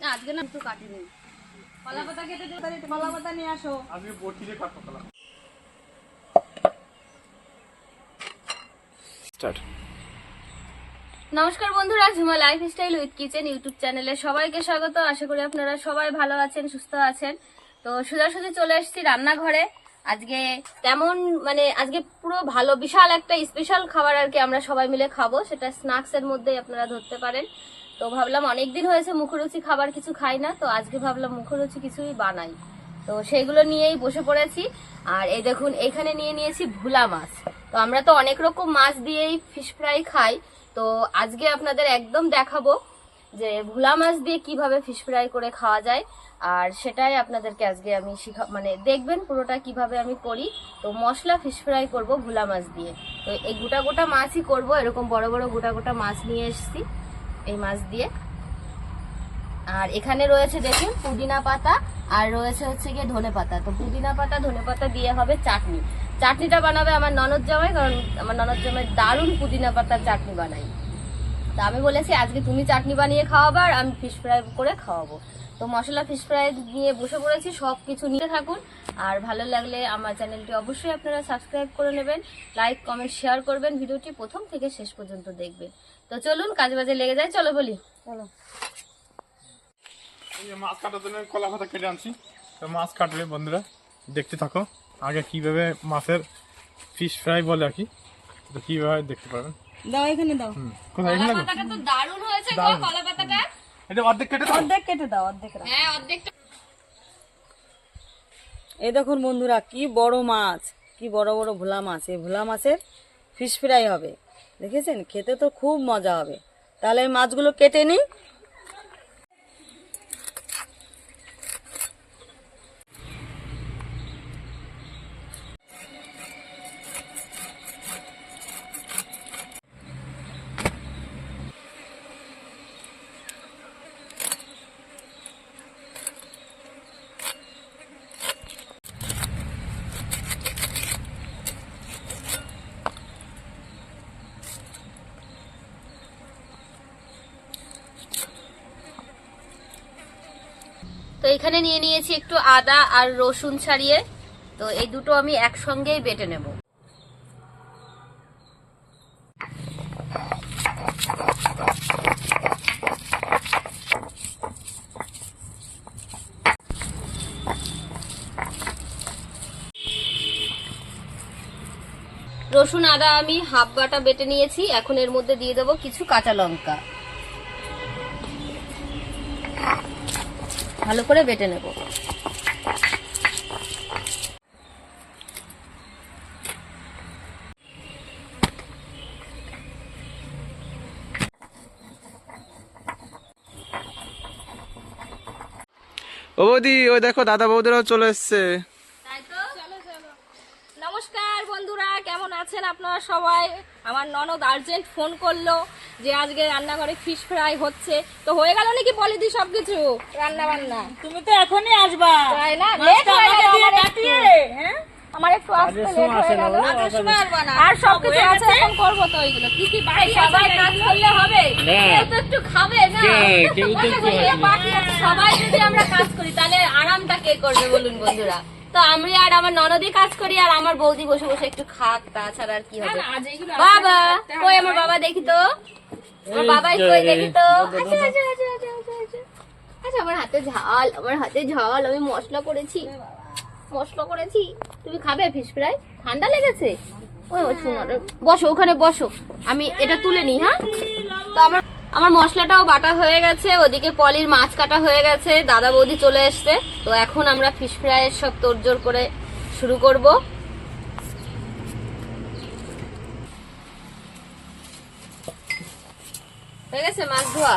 না আজকে না একটু কাটিনি। কলা পাতা কেটে দিও তাহলে কলা পাতা নিয়ে আসো। আজকে বটিতে কাটবো কলা স্টার্ট। নমস্কার বন্ধুরা Jhuma life style with kitchen YouTube চ্যানেলে সবাইকে স্বাগত। আশা করি আপনারা সবাই ভালো আছেন সুস্থ আছেন। তো সোজাসুজি চলে এসেছি রান্নাঘরে। আজকে তেমন মানে আজকে পুরো ভালো, বিশাল একটা স্পেশাল খাবার আর কি আমরা সবাই মিলে খাব। সেটা স্ন্যাক্স এর মধ্যেই আপনারা ধরতে পারেন। তো ভাবলাম অনেকদিন হয়েছে মুখরুচি খাবার কিছু খাই না, তো আজকে ভাবলাম মুখরুচি কিছুই বানাই। তো সেগুলো নিয়েই বসে পড়েছি। আর এই দেখুন, এখানে নিয়ে নিয়েছি ভুলা মাছ। তো আমরা তো অনেক রকম মাছ দিয়েই ফিশ ফ্রাই খাই। তো আজকে আপনাদের একদম দেখাবো যে ভুলা মাছ দিয়ে কীভাবে ফিশ ফ্রাই করে খাওয়া যায়। আর সেটাই আপনাদেরকে আজকে আমি শিখা মানে দেখবেন পুরোটা কীভাবে আমি করি। তো মশলা ফিশ ফ্রাই করব ভুলা মাছ দিয়ে। তো এই গোটা গোটা মাছই করব, এরকম বড় বড় গোটা গোটা মাছ নিয়ে এসেছি এই মাছ দিয়ে। আর এখানে রয়েছে দেখুন পুদিনা পাতা, আর রয়েছে হচ্ছে গিয়ে ধনে পাতা। তো পুদিনা পাতা, ধনে পাতা দিয়ে হবে চাটনি। চাটনিটা বানাবে আমার ননদ জামাই, কারণ আমার ননদ জামাই দারুণ পুদিনা পাতার চাটনি বানাই তা আমি বলেছি আজকে তুমি চাটনি বানিয়ে খাওয়াবে আর আমি ফিশ ফ্রাই করে খাওয়াবো। তো মশলা ফিশ ফ্রাই নিয়ে বসে পড়েছি সব কিছু নিতে থাকুন। আর ভালো লাগলে আমার চ্যানেলটি অবশ্যই আপনারা সাবস্ক্রাইব করে নেবেন লাইক কমেন্ট শেয়ার করবেন। ভিডিওটি প্রথম থেকে শেষ পর্যন্ত দেখবেন। তো চলুন কাজ বাজে লেগে যায় চলো বলি। চলো। এই মাছ কাটার জন্য কলা পাতা কেটে আনছি। তো মাছ কাটবে বন্ধুরা দেখতে থাকো আগে কীভাবে মাছের ফিশ ফ্রাই বলে আর কি তো কীভাবে দেখতে পাবেন দাও এখানে দাও। কোথায়? এখানে গো? পাতাটা তো দারুণ হয়েছে গো কলা পাতাটা এটা অর্ধেক কেটে দাও। অর্ধেক কেটে দাও অর্ধেক রাখ। হ্যাঁ অর্ধেকটা এই দেখুন বন্ধুরা কি বড় মাছ কি বড় বড় ভোলা মাছ। এই ভোলা মাছের ফিশ ফ্রাই হবে। দেখেছেন? খেতে তো খুব মজা হবে। তাহলে এই মাছগুলো কেটে নিই। তো এখানে নিয়ে নিয়েছি একটু আদা আর রসুন ছাড়িয়ে। তো এই দুটো আমি একসঙ্গেই বেটে নেব। রসুন, আদা আমি হাফ বাটা বেটে নিয়েছি। এখন এর মধ্যে দিয়ে দেবো কিছু কাঁচা লঙ্কা। ভালো করে বেটে নেব। ও বৌদি ওই দেখো দাদা বৌদিরাও চলে এসছে। তাই তো? নমস্কার বন্ধুরা কেমন আছেন আপনারা সবাই? আমার ননদ আর্জেন্ট ফোন করল। যে আজকে রান্নাঘরে ফিশ ফ্রাই হচ্ছে। তো হয়ে গেল নাকি বলে দি সবকিছু? রান্না বান্না তুমি তো এখনই আসবা। তাই না? লেট হয়ে গেল আমার একটু। হ্যাঁ? আমার একটু আসতে লেট হয়ে গেল। আর সবকিছু আছে এখন করব তো ওইগুলো। কি কি বাকি সবাই কাজ করলে হবে। কেউ তো একটু খাবে না। বসে বাকি সবাই যদি আমরা কাজ করি তাহলে আরামটা কে করবে বলুন বন্ধুরা? তো আমি আর আমার ননদি কাজ করি আর আমার বৌদি বসে বসে একটু খাক তাছাড়া আর কি হবে। বাবা কই আমার বাবা দেখি তো। আমার বাবাই কই দেখি তো। আচ্ছা আচ্ছা আচ্ছা আচ্ছা আচ্ছা আচ্ছা আচ্ছা। আমার হাতে ঝাল আমার হাতে ঝাল আমি মশলা করেছি। মশলা করেছি। তুমি খাবে ফিশ ফ্রাই ঠান্ডা লেগেছে? ওই ও বসো ওখানে বসো। আমি এটা তুলে নিই হ্যাঁ? তো আমার আমার মশলাটাও বাটা হয়ে গেছে, ওদিকে পলির মাছ কাটা হয়ে গেছে, দাদা বৌদি চলে এসছে। তো এখন আমরা ফিশ ফ্রাইয়ের সব তোড়জোড় করে শুরু করব। হয়ে গেছে মাছ ধোয়া?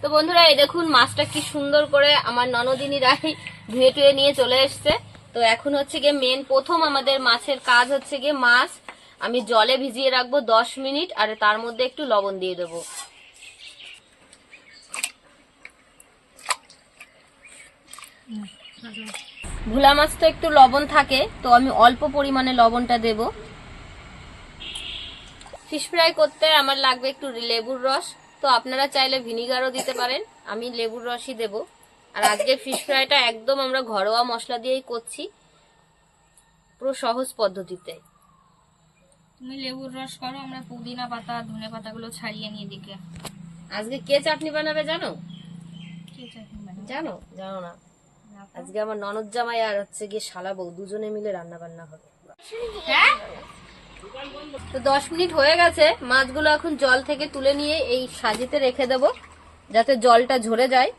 তো বন্ধুরা, এই দেখুন মাছটা কি সুন্দর করে আমার ননদিনীরাই ধুয়ে টুয়ে নিয়ে চলে এসছে। তো এখন হচ্ছে গিয়ে মেন প্রথম আমাদের মাছের কাজ হচ্ছে গিয়ে মাছ আমি জলে ভিজিয়ে রাখব দশ মিনিট আর তার মধ্যে একটু লবণ দিয়ে দেবো। ভোলা মাছ তো একটু লবণ থাকে, তো আমি অল্প পরিমাণে লবণটা দেব। ফিশ ফ্রাই করতে আমার লাগবে একটু লেবুর রস, তো আপনারা চাইলে ভিনিগারও দিতে পারেন, আমি লেবুর রসই দেব। আর আজকে ফিশ ফ্রাইটা একদম আমরা ঘরোয়া মশলা দিয়েই করছি, পুরো সহজ পদ্ধতিতে। তুমি লেবুর রস করো আমরা পুদিনা পাতা ধনে পাতাগুলো ছাড়িয়ে নিয়ে দিকে আজকে কে চাটনি বানাবে জানো? কি চাটনি বানাবো? জানো? জানো না। আজকে আমার ননদ জামাই আর হচ্ছে গিয়ে শালা বউ দুজনে মিলে রান্না বান্না হবে তো দশ মিনিট হয়ে গেছে মাছগুলো এখন জল থেকে তুলে নিয়ে এই সাজিতে রেখে দেব যাতে জলটা ঝরে যায়।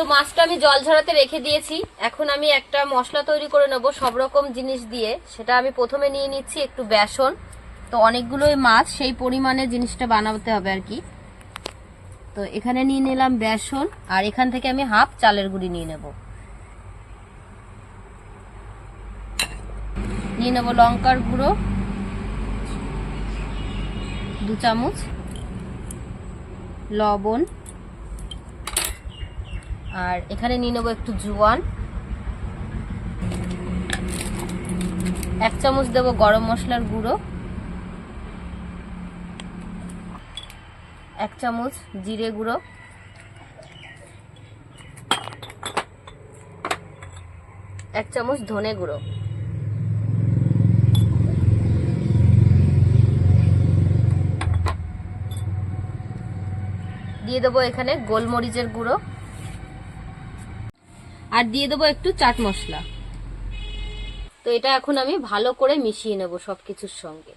তো মাছটা আমি জল ঝরাতে রেখে দিয়েছি। এখন আমি একটা মশলা তৈরি করে নেব সব রকম জিনিস দিয়ে। সেটা আমি প্রথমে নিয়ে নিচ্ছি একটু বেসন। তো অনেকগুলোই মাছ, সেই পরিমাণে জিনিসটা বানাতে হবে আর কি। তো এখানে নিয়ে নিলাম বেসন আর এখান থেকে আমি হাফ চালের গুঁড়ি নিয়ে নেব। নিয়ে নেব লঙ্কার গুঁড়ো, দু চামচ, লবণ আর এখানে নিয়ে নেব একটু জোয়ান। এক চামচ দেব গরম মশলার গুঁড়ো। এক চামচ জিরে গুঁড়ো। এক চামচ ধনে গুঁড়ো। দিয়ে দেবো এখানে গোলমরিচের গুঁড়ো। আর দিয়ে দেবো একটু চাট মশলা। তো এটা এখন আমি ভালো করে মিশিয়ে নেব সবকিছুর সঙ্গে।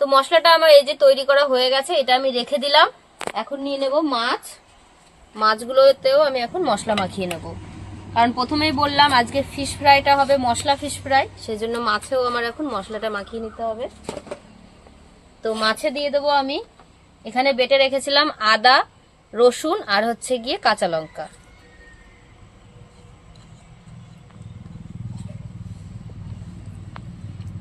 তো মশলাটা আমার এই যে তৈরি করা হয়ে গেছে, এটা আমি রেখে দিলাম। এখন নিয়ে নেব মাছ। মাছগুলোতেও আমি এখন মশলা মাখিয়ে নেব। কারণ প্রথমেই বললাম আজকে ফিশ ফ্রাইটা হবে, মশলা ফিশ ফ্রাই সেই জন্য মাছেও আমার এখন মশলাটা মাখিয়ে নিতে হবে। তো মাছে দিয়ে দেবো আমি এখানে বেটে রেখেছিলাম আদা, রসুন আর হচ্ছে গিয়ে কাঁচা লঙ্কা।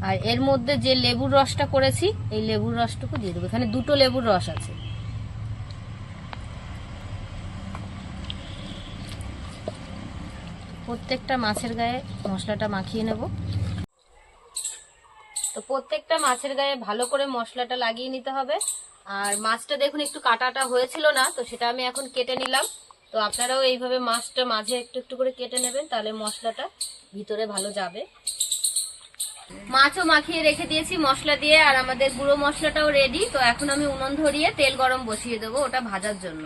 আর এর মধ্যে যে লেবুর রসটা করেছি, এই লেবুর রসটুকু দিয়ে দেবো। এখানে দুটো লেবুর রস আছে। প্রত্যেকটা মাছের গায়ে মশলাটা মাখিয়ে নেব। তো প্রত্যেকটা মাছের গায়ে ভালো করে মশলাটা লাগিয়ে নিতে হবে। আর মাছটা দেখুন, একটু কাটাটা হয়েছিল না, তো সেটা আমি এখন কেটে নিলাম। তো আপনারাও এইভাবে মাছটা মাঝে একটু একটু করে কেটে নেবেন, তাহলে মশলাটা ভিতরে ভালো যাবে। মাছও মাখিয়ে রেখে দিয়েছি মশলা দিয়ে, আর আমাদের গুঁড়ো মশলাটাও রেডি তো এখন আমি উনুন ধরিয়ে তেল গরম বসিয়ে দেবো ওটা ভাজার জন্য।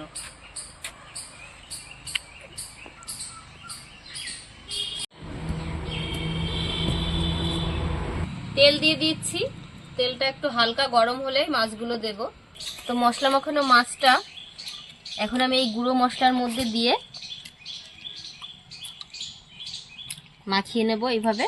তেল দিয়ে দিচ্ছি। তেলটা একটু হালকা গরম হলে মাছগুলো দেব। তো মশলা মাখানো মাছটা এখন আমি এই গুঁড়ো মশলার মধ্যে দিয়ে মাখিয়ে নেব এইভাবে।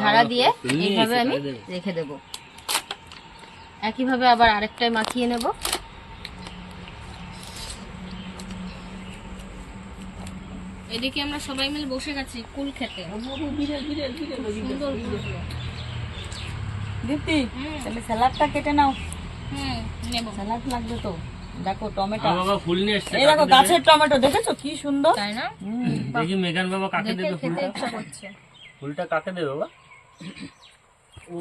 ঝাড়া দিয়ে এইভাবে আমি রেখে দেব। একইভাবে আবার আরেকটাই মাখিয়ে নেব। এদিকে আমরা সবাই মিলে বসে গেছি কুল খেতে। সুন্দর দীপ্তি তাহলে স্যালাডটা কেটে নাও। হুম নেব। স্যালাড লাগবে তো। দেখো টমেটো। বাবা ফুল নিয়ে এসছে এই দেখো গাছের টমেটো দেখেছ কি সুন্দর? তাই না? দেখি মেঘান বাবা কাকে দেবে খেতে ফুলটা? ফুলটা কাকে দেবে বাবা? ও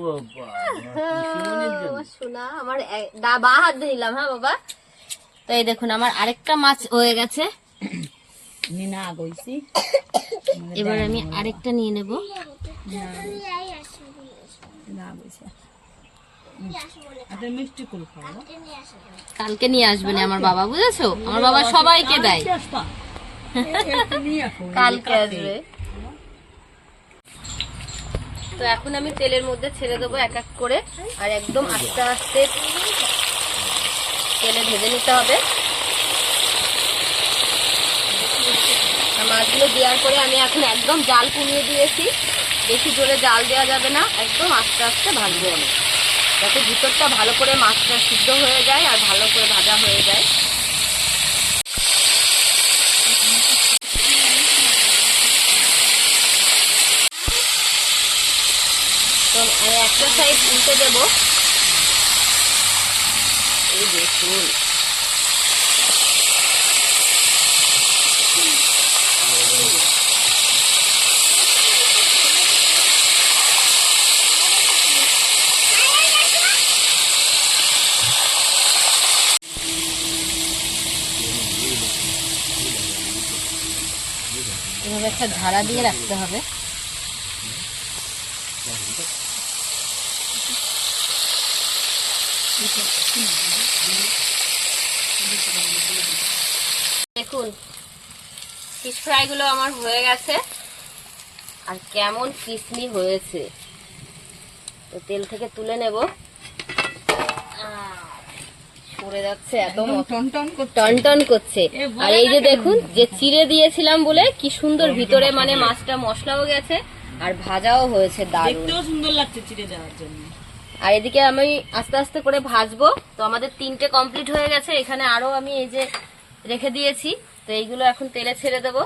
বাবা শোনা আমার এ- দা- বা হাত দিয়ে নিলাম হ্যাঁ বাবা? তো এই দেখুন আমার আরেকটা মাছ হয়ে গেছে। এবার আমি আরেকটা নিয়ে নেব। খাব। কালকে নিয়ে আসবেন আমার বাবা বুঝেছ? আমার বাবা সবাইকে দেয়। কালকে আসবে। তো এখন আমি তেলের মধ্যে ছেড়ে দেবো এক এক করে। আর একদম আস্তে আস্তে তেলে ভেজে নিতে হবে। মাছগুলো দেওয়ার পরে আমি এখন একদম জাল কমিয়ে দিয়েছি। বেশি জোরে জাল দেওয়া যাবে না, একদম আস্তে আস্তে ভাজবো আমি। যাতে ভিতরটা ভালো করে মাছটা সিদ্ধ হয়ে যায় আর ভালো করে ভাজা হয়ে যায়। তো একটা সাইড উল্টে দেবো। এই দেখুন একটা ঝাড়া দিয়ে রাখতে হবে। দেখুন ফিশ ফ্রাইগুলো আমার হয়ে গেছে। আর কেমন কিসমি হয়েছে। তো তেল থেকে তুলে নেব। যাচ্ছে টন টন করছে। আর এই যে দেখুন যে চিড়ে দিয়েছিলাম বলে কি সুন্দর ভিতরে মানে মাছটা মশলাও গেছে আর ভাজাও হয়েছে দারুণ। সুন্দর লাগছে চিড়ে যাওয়ার জন্য। আর এদিকে আমি আস্তে আস্তে করে ভাজবো। তো আমাদের তিনটে কমপ্লিট হয়ে গেছে। এখানে আরও আমি এই যে রেখে দিয়েছি। তো এইগুলো এখন তেলে ছেড়ে দেব।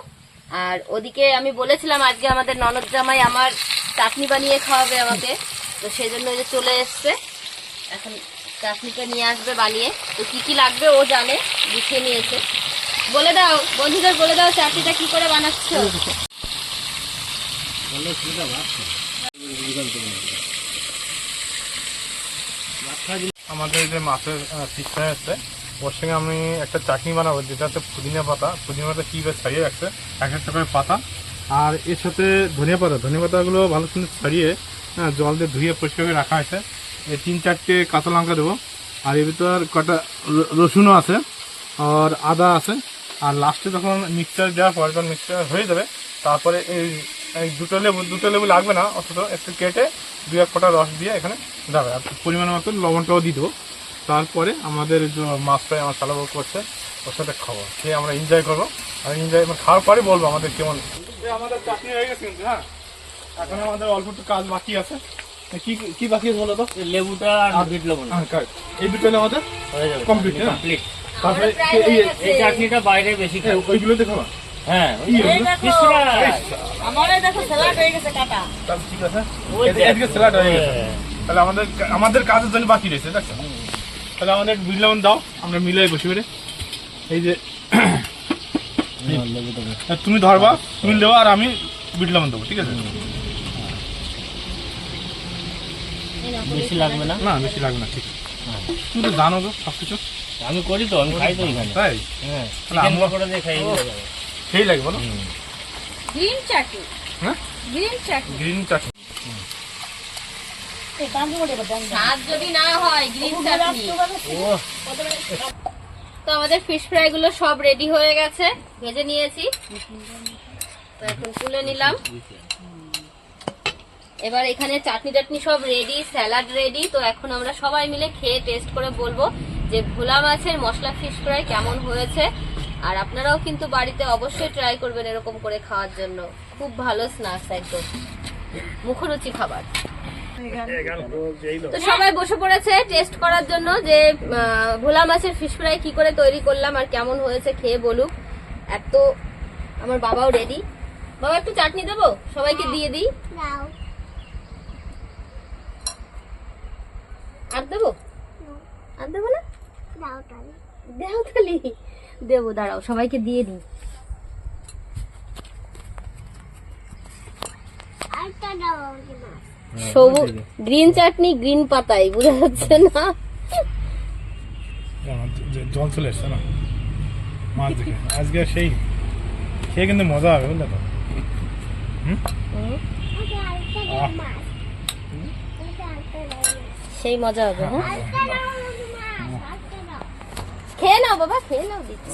আর ওদিকে আমি বলেছিলাম আজকে আমাদের ননদ জামাই আমার চাটনি বানিয়ে খাওয়াবে আমাকে। তো সেই জন্য এই যে চলে এসছে। এখন চাটনিটা নিয়ে আসবে বানিয়ে। তো কি কি লাগবে ও জানে গুছিয়ে নিয়েছে। বলে দাও বন্ধুদের বলে দাও চাটনিটা কি করে বানাচ্ছ। আমাদের যে মাছের পিস আছে ওর সঙ্গে আমি একটা চাটনি বানাবো যেটা হচ্ছে পুদিনা পাতা। পুদিনা পাতা কীভাবে ছাড়িয়ে রাখছে? এক একটা করে পাতা। আর এর সাথে ধনিয়া পাতা। ধনিয়া পাতাগুলো ভালো সুন্দর ছাড়িয়ে জল দিয়ে ধুয়ে পরিষ্কার করে রাখা আছে। এই তিন চারটে কাঁচা লঙ্কা দেবো। আর এর ভিতর কটা রসুনও আছে আর আদা আছে। আর লাস্টে যখন মিক্সচার দেওয়ার পর, যখন মিক্সচার হয়ে যাবে, তারপরে এই এই দুটো লেবু দুটো লেবু লাগবে না, অথচ একটু কেটে দু এক ফোঁটা রস দিয়ে এখানে যাবে আর পরিমাণ মতো লবণটাও দিয়ে দেবো। তারপরে আমাদের মাছ আমার চালাবো করছে, ওর সাথে খাব। খেয়ে আমরা এনজয় করব। আর এনজয় খাওয়ার পরে বলব আমাদের কেমন। আমাদের চাটনি হয়ে গেছে কিন্তু হ্যাঁ? এখন আমাদের অল্প একটু কাজ বাকি আছে। কি কি বাকি আছে বলো তো? লেবুটা আর বিট লবণ। হ্যাঁ। এই দুটো আমাদের হয়ে যাবে হ্যাঁ? কমপ্লিট তারপরে এই- হয়ে এই- চাটনিটা বাইরে বেশি খায় ওইগুলো দেখো না? হ্যাঁ ওই এই যে এগুলো? fish fry। আমার এই দেখো স্যালাড হয়ে গেছে কাটা। তাহলে ঠিক আছে। এদিকে- এদিকে স্যালাড হয়ে গেছে। তাহলে আমাদের আমাদের কাজের জন্য বাকি রয়েছে তাহলে আমাদের বিট লবণ দাও আমরা মিলাই বসে বেড়ে। এই যে তুমি ধরবা তুমি দেবো আর আমি বিট লবণ দেবো ঠিক আছে? বেশি লাগবে না? না বেশি লাগবে না ঠিক। আছে। তুমি তো জানো তো সব কিছু আমি করি তো আমি খাই তো এখানে। তাই? হ্যাঁ তাহলে চিকেন আমরা- পকোড়া দিয়ে খাই সেই বলো। গ্রিন চাটনি হ্যাঁ? গ্রিন চাটনি গ্রিন চাটনি যদি না হয় গ্রিন চাটনি ও তো আমাদের ফিশ ফ্রাই গুলো সব রেডি হয়ে গেছে। ভেজে নিয়েছি। তো এখন তুলে নিলাম। এবার এখানে চাটনি টাটনি সব রেডি স্যালাড রেডি তো এখন আমরা সবাই মিলে খেয়ে টেস্ট করে বলব যে ভোলা মাছের মশলা ফিশ ফ্রাই কেমন হয়েছে। আর আপনারাও কিন্তু বাড়িতে অবশ্যই ট্রাই করবেন এরকম করে খাওয়ার জন্য। খুব ভালো স্ন্যাক্স একদম। মুখরুচি খাবার। তো সবাই বসে পড়েছে টেস্ট করার জন্য যে ভোলা মাছের ফিশ ফ্রাই কি করে তৈরি করলাম আর কেমন হয়েছে খেয়ে বলুক। এত, আমার বাবাও রেডি বাবা, একটু চাটনি দেবো? সবাইকে দিয়ে দিই? আর দেবো? আর দেবো না? দেও তালি দেবো দাঁড়াও সবাইকে দিয়ে দিই। সবুজ গ্রিন চাটনি গ্রিন পাতায় বোঝা যাচ্ছে না? জল চলে এসছে না মাছ দেখে। আজকে সেই খেয়ে কিন্তু মজা হবে বুঝলে তো? হুম? সেই মজা হবে হ্যাঁ? খেয়ে নাও বাবা খেয়ে নাও দিচ্ছি।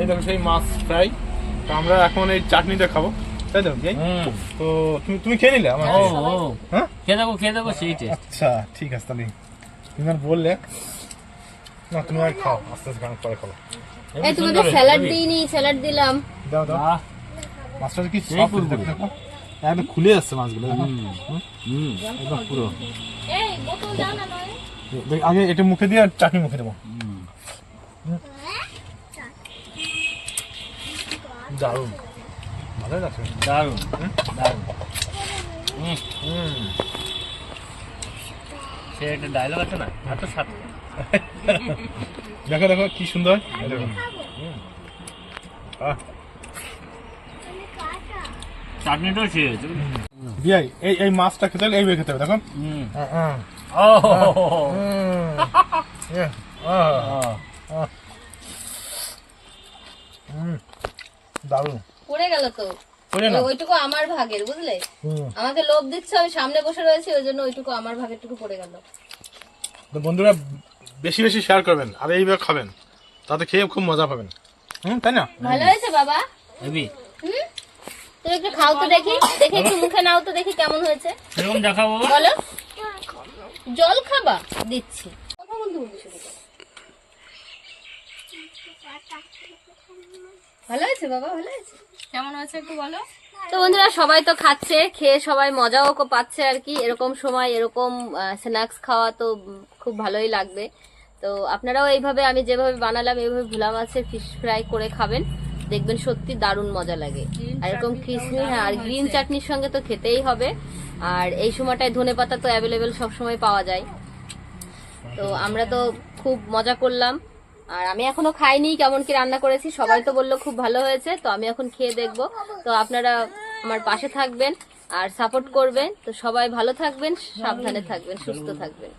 এই দেখো সেই মাছ ফ্রাই। তো আমরা এখন এই চাটনিটা খাব। তাই তো তো তুমি তুমি খেয়ে নিলে আমার? ও হ্যাঁ? খেয়ে দেবো খেয়ে দেবো সেই টেস্ট আচ্ছা ঠিক আছে তাহলে। তুমি আর বললে না তুমি আর খাও। আস্তে আস্তে খাও, পরে খাও এই তোমাকে স্যালাড দিইনি স্যালাড দিলাম। দাও দাও। মাছটা কি কুরকুরে। দেখো। একদম খুলে যাচ্ছে মাছগুলো। দেখো। হুম? হুম পুরো। এই বোতল দাও না নয়। দেখ, আগে এটা মুখে দিয়ে আর চাটনি মুখে দেবো। দারুণ। ভালো লাগছে। দারুণ। দারুণ। সে একটা ডায়লগ আছে না এত সাত। দেখো দেখো কি সুন্দর। দেখো আহ, চাটনিটাও বিয়াই এই এই মাছটা খেতে হলে এইভাবে খেতে হবে দেখো। হুম। আহ, আহ, ও। হুম, ইয়ে, দারুণ। পড়ে গেল তো। ওইটুকু আমার ভাগের বুঝলে? আমাকে লোভ দিচ্ছে আমি সামনে বসে রয়েছি ওই জন্য ওইটুকু আমার ভাগের টুকু পড়ে গেল। বন্ধুরা বেশি বেশি শেয়ার করবেন আর এইভাবে খাবেন। তাতে খেয়ে খুব মজা পাবেন। হুম তাই না? ভালো হয়েছে বাবা? তুমি একটু খাও তো দেখি। দেখে একটু মুখে নাও তো দেখি কেমন হয়েছে। এরকম দেখাবো বলো। জল খাবা? দিচ্ছি। কথা বলতে বলতে শুরু ভালো হয়েছে বাবা? ভালো হয়েছে? কেমন হয়েছে একটু বলো। তো বন্ধুরা সবাই তো খাচ্ছে খেয়ে সবাই মজাও কো পাচ্ছে আর কি। এরকম সময় এরকম স্ন্যাক্স খাওয়া তো খুব ভালোই লাগবে। তো আপনারাও এইভাবে আমি যেভাবে বানালাম এইভাবে ভুলা মাছের ফিশ ফ্রাই করে খাবেন। দেখবেন সত্যি দারুণ মজা লাগে। আর এরকম খিসনি হ্যাঁ আর গ্রিন চাটনির সঙ্গে তো খেতেই হবে। আর এই সময়টায় ধনে পাতা তো অ্যাভেলেবেল সবসময় পাওয়া যায়। তো আমরা তো খুব মজা করলাম। আর আমি এখনও খাইনি কেমন কি রান্না করেছি সবাই তো বলল খুব ভালো হয়েছে তো আমি এখন খেয়ে দেখব। তো আপনারা আমার পাশে থাকবেন আর সাপোর্ট করবেন। তো সবাই ভালো থাকবেন সাবধানে থাকবেন সুস্থ থাকবেন।